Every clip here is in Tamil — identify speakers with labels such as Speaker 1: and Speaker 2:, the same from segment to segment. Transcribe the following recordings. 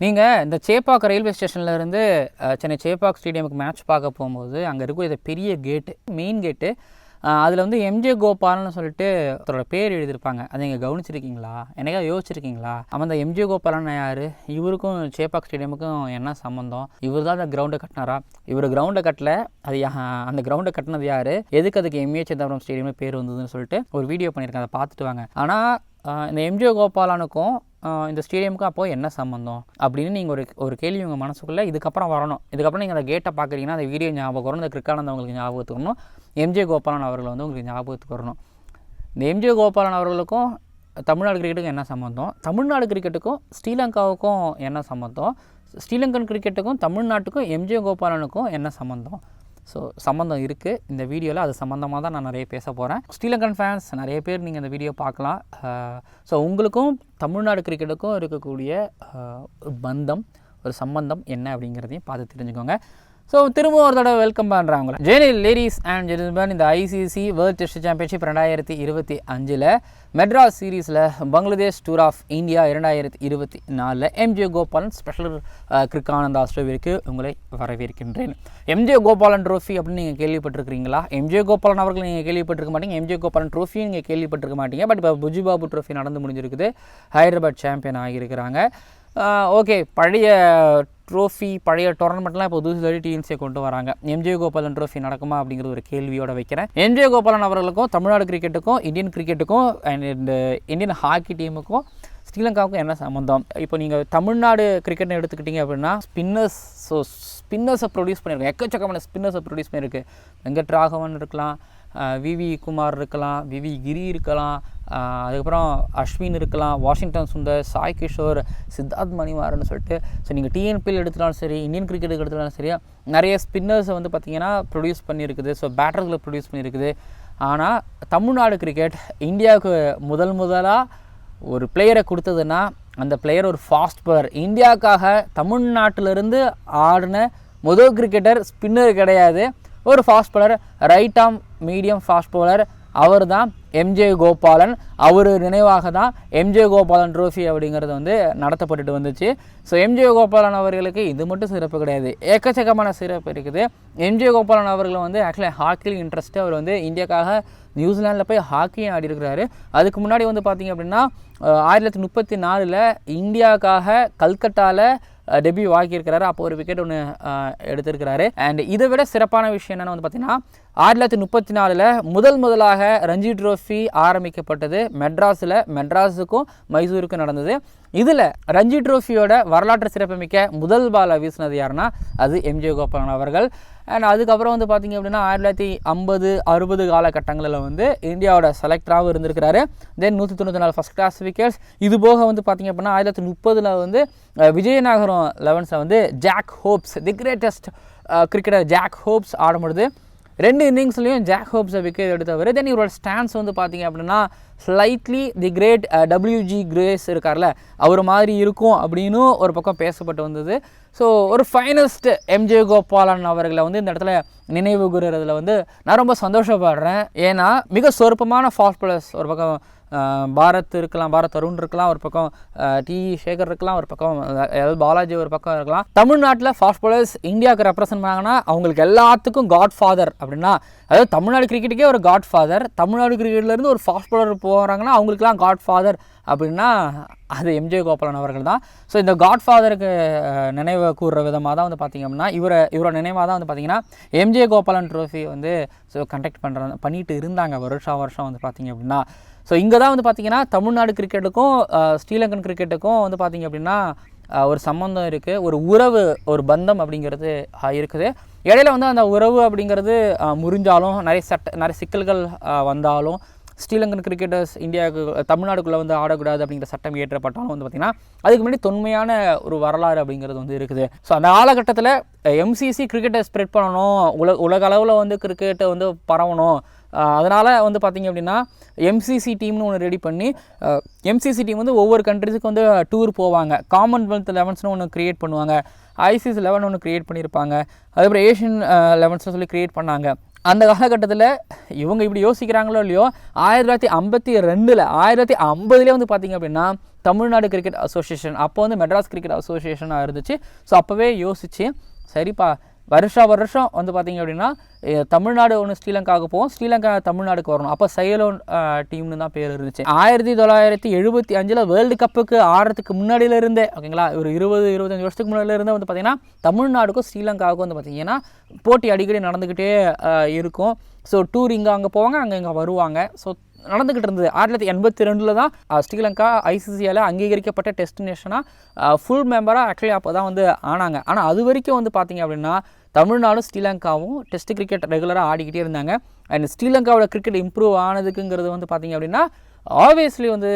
Speaker 1: நீங்கள் இந்த சேப்பாக் ரயில்வே ஸ்டேஷன்லேருந்து சென்னை சேப்பாக் ஸ்டேடியமுக்கு மேட்ச் பார்க்க போகும்போது அங்கே இருக்கும் இது பெரிய கேட்டு மெயின் கேட்டு அதில் வந்து எம்ஜே கோபால்னு சொல்லிட்டு ஒருத்தரோட பேர் எழுதியிருப்பாங்க. அதை நீங்கள் கவனிச்சிருக்கீங்களா? என்னைக்கா யோசிச்சிருக்கீங்களா? அவன் அந்த எம்ஜே கோபாலன் யார்? இவருக்கும் சேப்பாக் ஸ்டேடியமுக்கும் என்ன சம்மந்தம் இவர் தான் அந்த கிரவுண்டை கட்டினாரா? இவர் கிரவுண்டை கட்டல. அது அந்த கிரவுண்டை கட்டினது யார்? எதுக்கு அதுக்கு எம்ஏ சிதம்பரம் ஸ்டேடியம்னு பேர் வந்ததுன்னு சொல்லிட்டு ஒரு வீடியோ பண்ணியிருக்கேன். அதை பார்த்துட்டு வாங்க. ஆனால் இந்த எம்ஜே கோபாலனுக்கும் இந்த ஸ்டேடியமுக்கும் அப்போ என்ன சம்மந்தம் அப்படின்னு நீங்கள் ஒரு ஒரு கேள்வி உங்கள் மனசுக்குள்ளே இதுக்கப்புறம் வரணும். இதுக்கப்புறம் நீங்கள் அந்த கேட்டை பார்க்குறீங்கன்னா அந்த வீடியோ ஞாபகம் வரும். இந்த கிரிக்கானந்த் உங்களுக்கு ஞாபகத்துக்கு வரணும். எம்ஜே கோபாலன் அவர்கள் வந்து உங்களுக்கு ஞாபகத்துக்கு வரணும். இந்த எம்ஜே கோபாலன் அவர்களுக்கும் தமிழ்நாடு கிரிக்கெட்டுக்கும் என்ன சம்மந்தம் தமிழ்நாடு கிரிக்கெட்டுக்கும் ஸ்ரீலங்காவுக்கும் என்ன சம்மந்தம் ஸ்ரீலங்கன் கிரிக்கெட்டுக்கும் தமிழ்நாட்டுக்கும் எம்ஜே கோபாலனுக்கும் என்ன சம்மந்தம் ஸோ சம்மந்தம் இருக்குது இந்த வீடியோவில் அது சம்மந்தமாக தான் நான் நிறைய பேச போகிறேன் ஸ்ரீலங்கன் ஃபேன்ஸ் நிறைய பேர் நீங்கள் இந்த வீடியோ பார்க்கலாம். ஸோ உங்களுக்கும் தமிழ்நாடு கிரிக்கெட்டுக்கும் இருக்கக்கூடிய ஒரு பந்தம் ஒரு சம்பந்தம் என்ன அப்படிங்கிறதையும் பார்த்து தெரிஞ்சுக்கோங்க. ஸோ திரும்ப ஒரு தடவை வெல்கம் பண்ணுறாங்க ஜெனில் லேடிஸ் அண்ட் ஜென்டில்மேன் இந்த ஐசிசி வேர்ல்ட் டெஸ்ட் சாம்பியன்ஷிப் ரெண்டாயிரத்தி இருபத்தி அஞ்சில் மெட்ராஸ் சீரீஸில் பங்களாதேஷ் டூர் ஆஃப் இந்தியா இரண்டாயிரத்தி இருபத்தி நாலில் எம்ஜே கோபாலன் ஸ்பெஷல் கிரிக்கானந்த் ஆஸ்ட்ரேலியாவிற்கு உங்களை வரவேற்கின்றேன். எம்ஜே கோபாலன் ட்ரோஃபி அப்படின்னு நீங்கள் கேள்விப்பட்டிருக்கிறீங்களா? எம்ஜே கோபாலன் அவர்கள் நீங்கள் கேள்விப்பட்டிருக்க மாட்டீங்க. எம்ஜே கோபாலன் ட்ரோஃபியும் நீங்கள் கேள்விப்பட்டிருக்க மாட்டீங்க. பட் இப்போ புஜிபாபு ட்ரோஃபி நடந்து முடிஞ்சிருக்குது. ஹைதராபாத் சாம்பியன் ஆகியிருக்கிறாங்க. Uh, ஓகே பழைய ட்ரோஃபி பழைய டோர்னமெண்ட்லாம் இப்போ புதுசு தள்ளி டிஎன்சியை கொண்டு வராங்க. எம்ஜே கோபாலன் ட்ரோஃபி நடக்குமா அப்படிங்கிறது ஒரு கேள்வியோட வைக்கிறேன். எம்ஜே கோபாலன் அவர்களுக்கும் தமிழ்நாடு கிரிக்கெட்டுக்கும் இந்தியன் கிரிக்கெட்டுக்கும் அண்ட் இந்த இந்தியன் ஹாக்கி டீமுக்கும் ஸ்ரீலங்காவுக்கும் என்ன சம்மந்தம் இப்போ நீங்கள் தமிழ்நாடு கிரிக்கெட்னு எடுத்துக்கிட்டீங்க அப்படின்னா ஸ்பின்னர்ஸ் ஸோ ஸ்பின்னர்ஸை ப்ரொடியூஸ் பண்ணியிருக்கோம் எக்கச்சக்கமான ஸ்பின்னர்ஸை ப்ரொடியூஸ் பண்ணியிருக்கு. வெங்கட் ராகவன் இருக்கலாம் விவி குமார் இருக்கலாம் விவி கிரி இருக்கலாம் அதுக்கப்புறம் அஸ்வின் இருக்கலாம் வாஷிங்டன் சுந்தர் சாய் கிஷோர் சித்தார்த் மணிமாறன் சொல்லிட்டு. ஸோ நீங்கள் டிஎன்பிஎல் எடுத்தாலும் சரி இந்தியன் கிரிக்கெட் எடுத்தாலும் சரி நிறைய ஸ்பின்னர்ஸை வந்து பார்த்தீங்கன்னா ப்ரொடியூஸ் பண்ணியிருக்குது. ஸோ பேட்டர்களை ப்ரொடியூஸ் பண்ணியிருக்குது. ஆனால் தமிழ்நாடு கிரிக்கெட் இந்தியாவுக்கு முதல் முதலாக ஒரு பிளேயரை கொடுத்ததுன்னா அந்த பிளேயர் ஒரு ஃபாஸ்ட் பவர் இந்தியாவுக்காக தமிழ்நாட்டிலிருந்து ஆடின முதல் கிரிக்கெட்டர் ஸ்பின்னர் கிடையாது. ஒரு fast bowler right arm medium fast bowler அவர் தான் எம்ஜே கோபாலன். அவர் நினைவாக தான் எம்ஜே கோபாலன் ட்ரோஃபி அப்படிங்கிறது வந்து நடத்தப்பட்டுட்டு வந்துச்சு. ஸோ எம்ஜே கோபாலன் அவர்களுக்கு இது மட்டும் சிறப்பு கிடையாது. ஏக்கச்சக்கமான சிறப்பு இருக்குது. எம்ஜே கோபாலன் அவர்கள் வந்து ஆக்சுவலாக ஹாக்கியில் இன்ட்ரெஸ்ட்டு அவர் வந்து இந்தியாக்காக நியூசிலாண்டில் போய் ஹாக்கியும் ஆடி இருக்கிறாரு அதுக்கு முன்னாடி வந்து பார்த்தீங்க அப்படின்னா ஆயிரத்தி தொள்ளாயிரத்தி முப்பத்தி நாலில் இந்தியாவுக்காக கல்கட்டாவில் டெபியூ வாங்கியிருக்கிறாரு. அப்போ ஒரு விக்கெட் ஒன்று எடுத்திருக்கிறாரு. அண்ட் இதை விட சிறப்பான விஷயம் என்னென்னு வந்து பார்த்தீங்கன்னா ஆயிரத்தி தொள்ளாயிரத்தி முப்பத்தி நாலில் முதல் முதலாக ரஞ்சி ட்ரோஃபி ஆரம்பிக்கப்பட்டது மெட்ராஸில். மெட்ராஸுக்கும் மைசூருக்கும் நடந்தது. இதில் ரஞ்சி ட்ரோஃபியோட வரலாற்று சிறப்புமிக்க முதல் பாலை வீசினது யாருன்னா அது எம்ஜே கோபாலன் அவர்கள். அண்ட் அதுக்கப்புறம் வந்து பார்த்திங்க அப்படின்னா ஆயிரத்தி தொள்ளாயிரத்தி ஐம்பது அறுபது காலகட்டங்களில் வந்து இந்தியாவோட செலக்டராகவும் இருந்திருக்கிறாரு. தென் நூற்றி தொண்ணூற்றி நாலு ஃபஸ்ட் கிளாஸ் விக்கெட்ஸ் இது போக வந்து பார்த்தீங்க அப்படின்னா ஆயிரத்தி தொள்ளாயிரத்தி முப்பதில் வந்து விஜயநகரம் லெவன்ஸில் வந்து Jack Hobbs the greatest cricketer Jack Hobbs ஆடும்பொழுது ரெண்டு இன்னிங்ஸ்லையும் ஜாக் ஹோப்ஸை விக்கெட் எடுத்தவர். தென் இவரோட ஸ்டான்ஸ் வந்து பார்த்தீங்க அப்படின்னா slightly the great W G Grace இருக்கார்ல அவர் மாதிரி இருக்கும் அப்படின்னு ஒரு பக்கம் பேசப்பட்டு வந்தது. ஸோ ஒரு ஃபைனஸ்ட் எம்ஜே கோபாலன் அவர்களை வந்து இந்த இடத்துல நினைவு கூறுறதுல வந்து நான் ரொம்ப சந்தோஷப்படுறேன். ஏன்னா மிக சொற்பமான ஃபாஸ்ட் பிளஸ் ஒரு பக்கம் பாரத் இருக்கலாம் பாரத் அருண் இருக்கலாம் ஒரு பக்கம் டி சேகர் இருக்கலாம் ஒரு பக்கம் எல் பாலாஜி ஒரு பக்கம் இருக்கலாம். தமிழ்நாட்டில் ஃபாஸ்ட் பாலர்ஸ் இந்தியாவுக்கு ரெப்ரசென்ட் பண்ணாங்கன்னா அவங்களுக்கு எல்லாத்துக்கும் காட் ஃபாதர் அப்படின்னா அதாவது தமிழ்நாடு கிரிக்கெட்டுக்கே ஒரு காட் ஃபாதர் தமிழ்நாடு கிரிக்கெட்லேருந்து ஒரு ஃபாஸ்ட் பாலர் போகிறாங்கன்னா அவங்களுக்குலாம் காட் ஃபாதர் அப்படின்னா அது எம்ஜே கோபாலன் அவர்கள் தான். ஸோ இந்த காட் ஃபாதருக்கு நினைவு கூறுற விதமாக தான் வந்து பார்த்திங்க அப்படின்னா இவரை இவரோட நினைவாக தான் வந்து பார்த்திங்கன்னா எம்ஜே கோபாலன் ட்ரோஃபி வந்து ஸோ கண்டக்ட் பண்ணுற பண்ணிட்டு இருந்தாங்க வருஷம் வருஷம் வந்து பார்த்திங்க அப்படின்னா. ஸோ இங்கே தான் வந்து பார்த்திங்கன்னா தமிழ்நாடு கிரிக்கெட்டுக்கும் ஸ்ரீலங்கன் கிரிக்கெட்டுக்கும் வந்து பார்த்திங்க அப்படின்னா ஒரு சம்மந்தம் இருக்குது ஒரு உறவு ஒரு பந்தம் அப்படிங்கிறது இருக்குது. இடையில வந்து அந்த உறவு அப்படிங்கிறது முறிஞ்சாலும் நிறைய சட்ட நிறைய சிக்கல்கள் வந்தாலும் ஸ்ரீலங்கன் கிரிக்கெட்டர்ஸ் இந்தியாவுக்கு தமிழ்நாடுக்குள்ளே வந்து ஆடக்கூடாது அப்படிங்கிற சட்டம் இயற்றப்பட்டாலும் வந்து பார்த்திங்கன்னா அதுக்கு முன்னாடி தொன்மையான ஒரு வரலாறு அப்படிங்கிறது வந்து இருக்குது. ஸோ அந்த காலகட்டத்தில் எம்சிசி கிரிக்கெட்டை ஸ்ப்ரெட் பண்ணணும். உலக உலக அளவில் வந்து கிரிக்கெட்டை வந்து பரவணும். அதனால் வந்து பார்த்திங்க அப்படின்னா எம்சிசி டீம்னு ஒன்று ரெடி பண்ணி எம்சிசி டீம் வந்து ஒவ்வொரு கண்ட்ரிஸுக்கு வந்து டூர் போவாங்க. காமன்வெல்த் லெவன்ஸ்னு ஒன்று க்ரியேட் பண்ணுவாங்க. ஐசிசி லெவன் ஒன்று க்ரியேட் பண்ணியிருப்பாங்க அதுக்கப்புறம் ஏஷியன் லெவன்ஸ்னு சொல்லி க்ரியேட் பண்ணாங்க. அந்த காலகட்டத்தில் இவங்க இப்படி யோசிக்கிறாங்களோ இல்லையோ ஆயிரத்தி தொள்ளாயிரத்தி ஐம்பத்தி ரெண்டில் ஆயிரத்தி ஐம்பதுலேயே வந்து பார்த்திங்க அப்படின்னா தமிழ்நாடு கிரிக்கெட் அசோசியேஷன் அப்போ வந்து மெட்ராஸ் கிரிக்கெட் அசோசியேஷனாக இருந்துச்சு. ஸோ அப்போவே யோசிச்சு சரிப்பா வருஷா வருஷம் வந்து பார்த்தீங்க அப்படின்னா தமிழ்நாடு ஒன்று ஸ்ரீலங்காவுக்கு போவோம். ஸ்ரீலங்கா தமிழ்நாடுக்கு வரணும். அப்போ சைலோன் டீம்னு தான் பேர் இருந்துச்சு. ஆயிரத்தி தொள்ளாயிரத்தி எழுபத்தி அஞ்சில் வேர்ல்டு கப்புக்கு ஆடுறதுக்கு முன்னாடியில இருந்தே ஓகேங்களா ஒரு இருபது இருபத்தஞ்சு வருஷத்துக்கு முன்னாடியில இருந்தே வந்து பார்த்தீங்கன்னா தமிழ்நாடுக்கும் ஸ்ரீலங்காவுக்கும் வந்து பார்த்திங்கன்னா போட்டி அடிக்கடி நடந்துக்கிட்டே இருக்கும். ஸோ டூர் இங்கே அங்கே போவாங்க அங்கே இங்கே வருவாங்க. ஸோ நடந்துக்கிட்டு இருந்தது. ஆயிரத்தி தொள்ளாயிரத்தி எண்பத்தி ரெண்டில் தான் ஸ்ரீலங்கா ஐசிசியால் அங்கீகரிக்கப்பட்ட டெஸ்டினேஷனாக ஃபுல் மெம்பராக ஆக்சுவலி அப்போ தான் வந்து ஆனாங்க. ஆனால் அது வரைக்கும் வந்து பார்த்தீங்க அப்படின்னா தமிழ்நாடும் ஸ்ரீலங்காவும் டெஸ்ட் கிரிக்கெட் ரெகுலராக ஆடிக்கிட்டே இருந்தாங்க. அண்ட் ஸ்ரீலங்காவோட கிரிக்கெட் இம்ப்ரூவ் ஆனதுக்குங்கிறது வந்து பார்த்திங்க அப்படின்னா ஆப்வியஸ்லி வந்து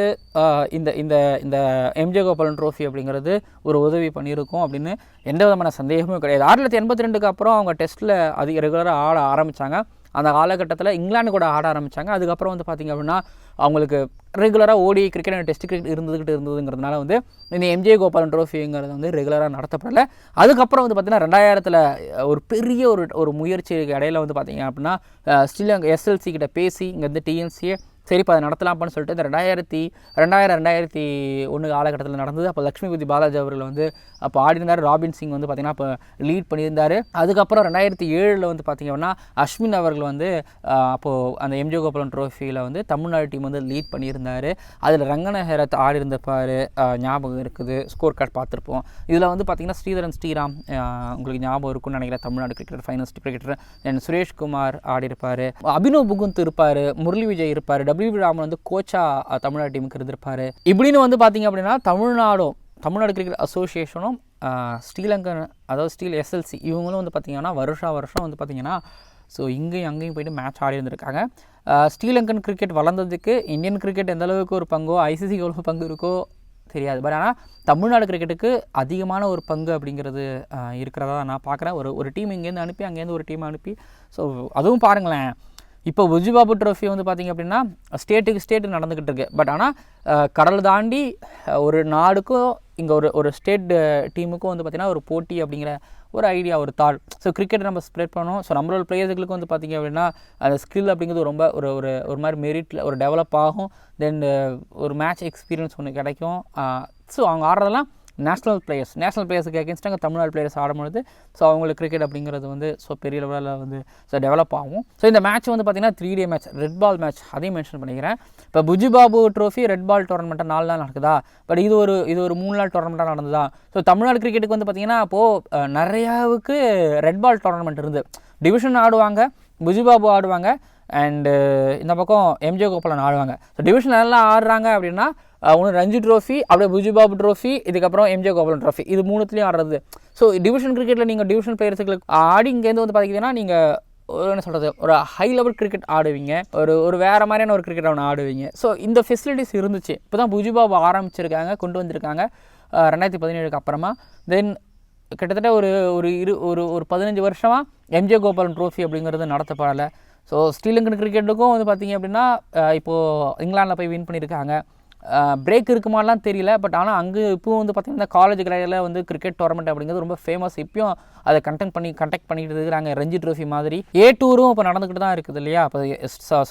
Speaker 1: இந்த இந்த இந்த எம்ஜே கோபாலன் ட்ரோஃபி அப்படிங்கிறது ஒரு உதவி பண்ணியிருக்கும் அப்படின்னு எந்த விதமான சந்தேகமும் கிடையாது. ஆயிரத்தி தொள்ளாயிரத்தி எண்பத்தி ரெண்டுக்கு அப்புறம் அவங்க டெஸ்ட்டில் அதிக ரெகுலராக ஆட ஆரம்பித்தாங்க அந்த காலகட்டத்தில் இங்கிலாந்து கூட ஆட ஆரம்பித்தாங்க அதுக்கப்புறம் வந்து பார்த்திங்க அப்படின்னா அவங்களுக்கு ரெகுலராக ஓடி கிரிக்கெட் அண்ட் டெஸ்ட் கிரிக்கெட் இருந்துக்கிட்டு இருந்ததுங்கிறதுனால வந்து இந்த எம்ஜே கோபாலன் ட்ரோஃபிங்கிறது வந்து ரெகுலராக நடத்தப்படலை. அதுக்கப்புறம் வந்து பார்த்திங்கன்னா ரெண்டாயிரத்தில் ஒரு பெரிய ஒரு ஒரு முயற்சிக்கு இடையில வந்து பார்த்திங்க அப்படின்னா அஹ், ஸ்ரீலங்கா எஸ்எல்சி கிட்ட பேசி இங்கே வந்து டிஎன்சியை சரிப்பா அதை நடத்தலாம்னு சொல்லிட்டு இந்த ரெண்டாயிரத்தி ரெண்டாயிரம் ரெண்டாயிரத்தி ஒன்று காலகட்டத்தில் நடந்தது. அப்போ லக்ஷ்மிபதி பாலாஜி அவர்கள் வந்து அப்போ ஆடினார் ராபின் சிங் வந்து பார்த்திங்கன்னா அப்போ லீட் பண்ணியிருந்தார். அதுக்கப்புறம் ரெண்டாயிரத்தி ஏழில் வந்து பார்த்திங்க அப்படின்னா அஸ்வின் அவர்கள் வந்து அப்போது அந்த எம்ஜே கோபாலன் ட்ரோஃபியில் வந்து தமிழ்நாடு டீம் வந்து லீட் பண்ணியிருந்தார். அதில் ரங்கன ஹேரத் ஆடி ஞாபகம் இருக்குது. ஸ்கோர் கார்டு பார்த்துருப்போம். இதில் வந்து பார்த்திங்கன்னா ஸ்ரீதரன் ஸ்ரீராம் உங்களுக்கு ஞாபகம் இருக்கும்னு நினைக்கிறேன். Tamil Nadu cricket finest cricketer then Suresh Kumar ஆடி இருப்பார் அபினவ் புகுந்த் இருப்பார். முரளி விஜய் இருப்பார். டபிள்யூ ராமன் வந்து கோச்சா தமிழ்நாடு டீமுக்கு இருந்திருப்பார். இப்படின்னு வந்து பார்த்தீங்க அப்படின்னா தமிழ்நாடும் தமிழ்நாடு கிரிக்கெட் அசோசியேஷனும் ஸ்ரீலங்கன் அதாவது ஸ்டீல் எஸ்எல்சி இவங்களும் வந்து பார்த்திங்கன்னா வருஷா வருஷம் வந்து பார்த்திங்கன்னா ஸோ இங்கேயும் அங்கேயும் போயிட்டு மேட்ச் ஆடி இருந்திருக்காங்க. ஸ்ரீலங்கன் கிரிக்கெட் வளர்ந்ததுக்கு இந்தியன் கிரிக்கெட் எந்த அளவுக்கு ஒரு பங்கோ ஐசிசி எவ்வளோ பங்கு இருக்கோ தெரியாது. பட் ஆனால் தமிழ்நாடு கிரிக்கெட்டுக்கு அதிகமான ஒரு பங்கு அப்படிங்கிறது இருக்கிறதா நான் பார்க்குறேன் ஒரு ஒரு டீம் இங்கேருந்து அனுப்பி அங்கேருந்து ஒரு டீம் அனுப்பி. ஸோ அதுவும் பாருங்களேன். இப்போ உஜிபாபு ட்ரோஃபி வந்து பார்த்திங்க அப்படின்னா ஸ்டேட்டுக்கு ஸ்டேட்டு நடந்துக்கிட்டு இருக்கு. பட் ஆனால் கடல் தாண்டி ஒரு நாடுக்கும் இங்கே ஒரு ஒரு ஸ்டேட் டீமுக்கும் வந்து பார்த்திங்கன்னா ஒரு போட்டி அப்படிங்கிற ஒரு ஐடியா ஒரு தாள். ஸோ கிரிக்கெட் நம்ம ஸ்ப்ரெட் பண்ணோம் ஸோ நம்மளோட பிளேயர்களுக்கு வந்து பார்த்திங்க அப்படின்னா அந்த ஸ்கில் அப்படிங்கிறது ரொம்ப ஒரு ஒரு ஒரு மாதிரி மெரிட்டில் ஒரு டெவலப் ஆகும். தென் ஒரு மேட்ச் எக்ஸ்பீரியன்ஸ் ஒன்று கிடைக்கும். ஸோ அவங்க ஆடுறதெல்லாம் நேஷ்னல் பிளேயர்ஸ் நேஷ்னல் பிளேயர்ஸுக்கு அகேன்ஸ்ட் அங்கே தமிழ்நாடு பிளேயர்ஸ் ஆடும்பொழுது ஸோ அவங்களுக்கு கிரிக்கெட் அப்படிங்கிறது வந்து ஸோ பெரிய லெவலில் வந்து ஸோ டெவலப் ஆகும். ஸோ இந்த மேட்ச் வந்து பார்த்திங்கன்னா three day match red ball match அதையும் மென்ஷன் பண்ணிக்கிறேன். இப்போ புஜிபாபு ட்ரோஃபி ரெட் பால் டோர்னமெண்ட்டாக நாலு நாள் நடக்குதா? பட் இது ஒரு இது ஒரு மூணு நாள் டோர்னமெண்ட்டாக நடந்ததா? ஸோ தமிழ்நாடு கிரிக்கெட்டுக்கு வந்து பார்த்திங்கன்னா அப்போது நிறையாவுக்கு ரெட் பால் டோர்னமெண்ட் இருந்து. டிவிஷன் ஆடுவாங்க புஜிபாபு ஆடுவாங்க அண்டு இந்த பக்கம் எம்ஜே கோபாலன் ஆடுவாங்க. ஸோ டிவிஷன் நல்லா ஆடுறாங்க அப்படின்னா ஒன்று ரஞ்சி ட்ரோஃபி அப்படியே புஜிபாபு ட்ரோஃபி இதுக்கப்புறம் எம்ஜே கோபாலன் ட்ரோஃபி இது மூணுத்துலேயும் ஆடுறது. ஸோ டிவிஷன் கிரிக்கெட்டில் நீங்கள் டிவிஷன் பிளேயர்ஸுக்கு ஆடி இங்கேருந்து வந்து பார்த்தீங்கன்னா நீங்கள் என்ன சொல்கிறது ஒரு ஹை லெவல் கிரிக்கெட் ஆடுவீங்க. ஒரு ஒரு வேறு மாதிரியான ஒரு கிரிக்கெட் அவனை ஆடுவீங்க. ஸோ இந்த ஃபெசிலிட்டிஸ் இருந்துச்சு. இப்போ தான் புஜிபாபு ஆரம்பிச்சிருக்காங்க கொண்டு வந்திருக்காங்க. ரெண்டாயிரத்தி பதினேழுக்கு அப்புறமா. தென் கிட்டத்தட்ட ஒரு ஒரு இரு ஒரு ஒரு பதினஞ்சு வருஷமாக எம்ஜே கோபாலன் ட்ரோஃபி அப்படிங்கிறது நடத்தப்படலை. ஸோ ஸ்ரீலங்கன் கிரிக்கெட்டுக்கும் வந்து பார்த்தீங்க அப்படின்னா இப்போது இங்கிலாந்தில் போய் வின் பண்ணியிருக்காங்க. பிரேக் இருக்குமாலாம் தெரியல. பட் ஆனால் அங்கே இப்போவும் வந்து பார்த்திங்கன்னா காலேஜ் கிளையில் வந்து கிரிக்கெட் டோர்னமெண்ட் அப்படிங்கிறது ரொம்ப ஃபேமஸ் இப்போயும் அதை கண்டெக்ட் பண்ணி கண்டக்ட் பண்ணிட்டு இருக்கிறாங்க. ரஞ்சி ட்ரோஃபி மாதிரி. ஏ டூரும் இப்போ நடந்துக்கிட்டு தான் இருக்குது இல்லையா? இப்போ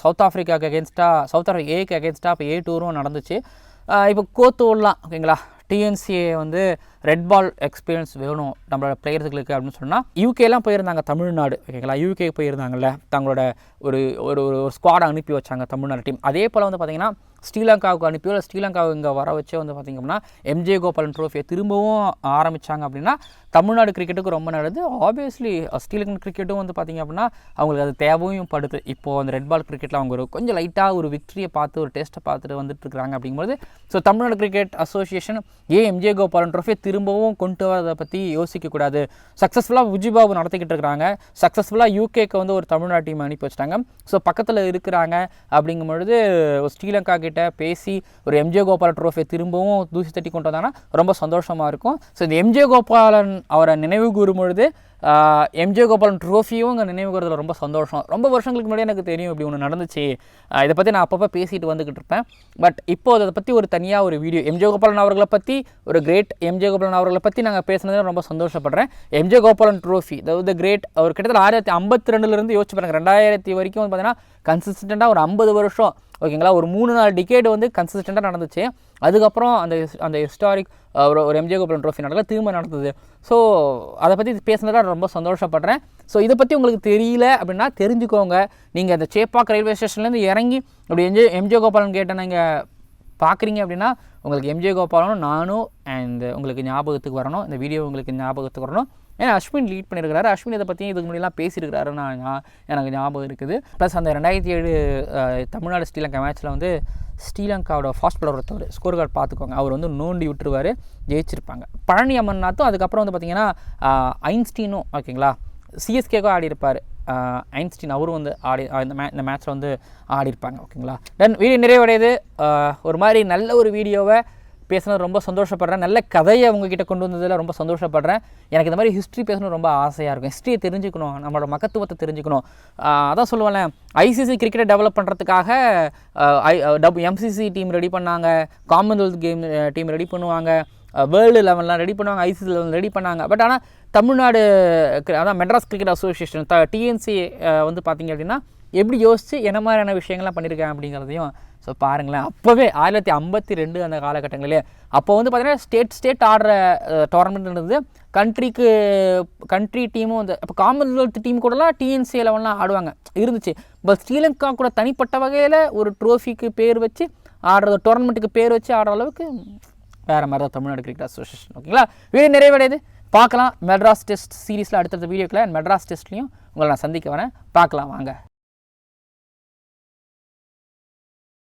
Speaker 1: சவுத் ஆஃப்ரிக்காவுக்கு அகேன்ஸ்டாக சவுத் ஆஃப்ரிக்கா ஏக்கு அகேன்ஸ்டாக இப்போ ஏ டூரும் நடந்துச்சு. இப்போ கோத்தூர்லாம் ஓகேங்களா டிஎன்சிஏ வந்து ரெட் பால் எக்ஸ்பீரியன்ஸ் வேணும் நம்மளோட பிளேயர்ஸுகளுக்கு அப்படின்னு சொன்னால் யூகேலாம் போயிருந்தாங்க தமிழ்நாடு ஓகேங்களா யூகே போயிருந்தாங்கல்ல தங்களோட ஒரு ஒரு ஒரு ஸ்குவாடை அனுப்பி வச்சாங்க தமிழ்நாடு டீம் அதே போல் வந்து பார்த்திங்கன்னா ஸ்ரீலங்காவுக்கு அனுப்பியோ இல்லை ஸ்ரீலங்காவை இங்கே வர வச்சே வந்து பார்த்திங்க அப்படின்னா எம்ஜே கோபாலன் ட்ரோஃபியை திரும்பவும் ஆரம்பித்தாங்க அப்படின்னா தமிழ்நாடு கிரிக்கெட்டுக்கு ரொம்ப நல்லது. ஆப்வியஸ்லி ஸ்ரீலங்கன் கிரிக்கெட்டும் வந்து பார்த்திங்க அப்படின்னா அவங்களுக்கு அது தேவையும் படுது. இப்போது அந்த ரெட் பால் கிரிக்கெட்டில் அவங்க ஒரு கொஞ்சம் லைட்டாக ஒரு விக்டரியை பார்த்து ஒரு டெஸ்ட்டை பார்த்துட்டு வந்துட்டுருக்காங்க அப்படிங்கும்போது ஸோ தமிழ்நாடு கிரிக்கெட் அசோசியேஷன் ஏன் எம்ஜே கோபாலன் ட்ரோஃபியை திரும்பவும் கொண்டு வரதை பற்றி யோசிக்கக்கூடாது சக்ஸஸ்ஃபுல்லாக விஜிபாபு நடத்திக்கிட்டு இருக்கிறாங்க. சக்ஸஸ்ஃபுல்லாக யூகேக்கு வந்து ஒரு தமிழ்நாடு டீம் அனுப்பி வச்சிட்டாங்க. ஸோ பக்கத்தில் இருக்கிறாங்க அப்படிங்கும் பொழுது ஸ்ரீலங்கா கிட்ட பேசி ஒரு எம்ஜே கோபால ட்ரோஃபியை திரும்பவும் தூசி தட்டி கொண்டு வந்தாங்கன்னா ரொம்ப சந்தோஷமாக இருக்கும். ஸோ இந்த எம்ஜே கோபாலன் அவரை நினைவு கூறும் பொழுது எம்ஜே கோபாலன் ட்ரோஃபியும் இங்கே நினைவுகிறதுல ரொம்ப சந்தோஷம். ரொம்ப வருஷங்களுக்கு முன்னாடி எனக்கு தெரியும் இப்படி ஒன்று நடந்துச்சு. இதை பற்றி நான் அப்பப்போ பேசிட்டு வந்துக்கிட்டு இருப்பேன். பட் இப்போ அதை பற்றி ஒரு தனியாக ஒரு வீடியோ எம்ஜே கோபாலன் அவர்களை பற்றி ஒரு கிரேட் எம்ஜே கோபாலன் அவர்களை பற்றி நாங்கள் பேசுனது ரொம்ப சந்தோஷப்படுறேன். எம்ஜே கோபாலன் ட்ரோஃபி அதாவது கிரேட் அவர் கிட்டத்தட்ட ஆயிரத்தி ஐம்பத்தி ரெண்டுலேருந்து யோசிச்சு பாருங்கள் ரெண்டாயிரத்தி வரைக்கும் வந்து பார்த்தீங்கன்னா கன்சிஸ்டண்ட்டாக ஒரு ஐம்பது வருஷம். ஓகேங்களா? ஒரு மூணு நாலு டிகேடு வந்து கன்சிஸ்டண்ட்டாக நடந்துச்சு. அதுக்கப்புறம் அந்த அந்த ஹிஸ்டாரிக் ஒரு ஒரு எம்ஜே கோபாலன் ட்ரோஃபி நடக்கல திரும்ப நடந்தது. ஸோ அதை பற்றி பேசுனதில் நான் ரொம்ப சந்தோஷப்படுறேன். ஸோ இதை பற்றி உங்களுக்கு தெரியல அப்படின்னா தெரிஞ்சுக்கோங்க. நீங்கள் அந்த சேப்பாக் ரயில்வே ஸ்டேஷன்லேருந்து இறங்கி அப்படி எம்ஜே எம்ஜே கோபாலன் கேட்ட நீங்கள் பார்க்குறீங்க அப்படின்னா உங்களுக்கு எம்ஜே கோபாலனும் நானும் அண்ட் உங்களுக்கு ஞாபகத்துக்கு வரணும். இந்த வீடியோ உங்களுக்கு ஞாபகத்துக்கு வரணும். ஏன்னா அஸ்வின் லீட் பண்ணியிருக்கிறாரு அஸ்வின் இதை பற்றி இதுக்கு முன்னாடிலாம் பேசியிருக்கிறாரு நான் எனக்கு ஞாபகம் இருக்குது. ப்ளஸ் அந்த ரெண்டாயிரத்தி ஏழு தமிழ்நாடு ஸ்ரீலங்கா மேட்ச்சில் வந்து ஸ்ரீலங்காவோட ஃபாஸ்ட் பாலர் ஒருத்தவர் ஸ்கோர் கார்டு பார்த்துக்கோங்க. அவர் வந்து நோண்டி விட்டுருவார் ஜெயிச்சிருப்பாங்க. பழனி அமர்நாத்தும் அதுக்கப்புறம் வந்து பார்த்திங்கன்னா ஐன்ஸ்டீனும் ஓகேங்களா? சிஎஸ்கேக்கும் ஆடி இருப்பார் ஐன்ஸ்டீன் அவரும் வந்து ஆடி இந்த மே இந்த மேட்ச்சில் வந்து ஆடி இருப்பாங்க ஓகேங்களா? தென் வீடியோ நிறைவடையுது. ஒரு மாதிரி நல்ல ஒரு வீடியோவை பேசுனது ரொம்ப சந்தோஷப்படுறேன். நல்ல கதையை உங்ககிட்ட கொண்டு வந்ததில் ரொம்ப சந்தோஷப்படுறேன். எனக்கு இந்த மாதிரி ஹிஸ்ட்ரி பேசணும் ரொம்ப ஆசையாக இருக்கும். ஹிஸ்ட்ரியை தெரிஞ்சுக்கணும். நம்மளோட மக்கத்துவத்தை தெரிஞ்சுக்கணும். அதான் சொல்லுவேன்ல. ஐசிசி கிரிக்கெட்டை டெவலப் பண்ணுறதுக்காக ஐ டபு எம்சிசி டீம் ரெடி பண்ணாங்க. காமன்வெல்த் கேம் டீம் ரெடி பண்ணுவாங்க. வேர்ல்டு லெவல்லாம் ரெடி பண்ணுவாங்க. ஐசிசி லெவல் ரெடி பண்ணாங்க. பட் ஆனால் தமிழ்நாடு அதான் Madras cricket association the T N C வந்து பார்த்தீங்க அப்படின்னா எப்படி யோசித்து என்ன மாதிரியான விஷயங்கள்லாம் பண்ணியிருக்கேன் அப்படிங்கிறதையும் ஸோ பாருங்களேன். அப்போவே ஆயிரத்தி ஐம்பத்தி ரெண்டு அந்த காலகட்டங்களிலே அப்போ வந்து பார்த்திங்கன்னா ஸ்டேட் ஸ்டேட் ஆடுற டோர்னமெண்ட் இருந்தது கண்ட்ரிக்கு கண்ட்ரி டீமும் வந்து இப்போ காமன்வெல்த் டீம் கூடலாம் டிஎன்சி லெவல்லாம் ஆடுவாங்க. இருந்துச்சு. பட் ஸ்ரீலங்கா கூட தனிப்பட்ட வகையில் ஒரு ட்ரோஃபிக்கு பேர் வச்சு ஆடுறது டோர்னமெண்ட்டுக்கு பேர் வச்சு ஆடுற அளவுக்கு வேறு மாதிரி தான் தமிழ்நாடு கிரிக்கெட் அசோசியேஷன் ஓகேங்களா? வீடியோ நிறைவடையுது பார்க்கலாம். மெட்ராஸ் டெஸ்ட் சீரீஸில் அடுத்தடுத்த வீடியோக்கில் மெட்ராஸ் டெஸ்ட்லையும் உங்களை நான் சந்திக்க வரேன். பார்க்கலாம். வாங்க.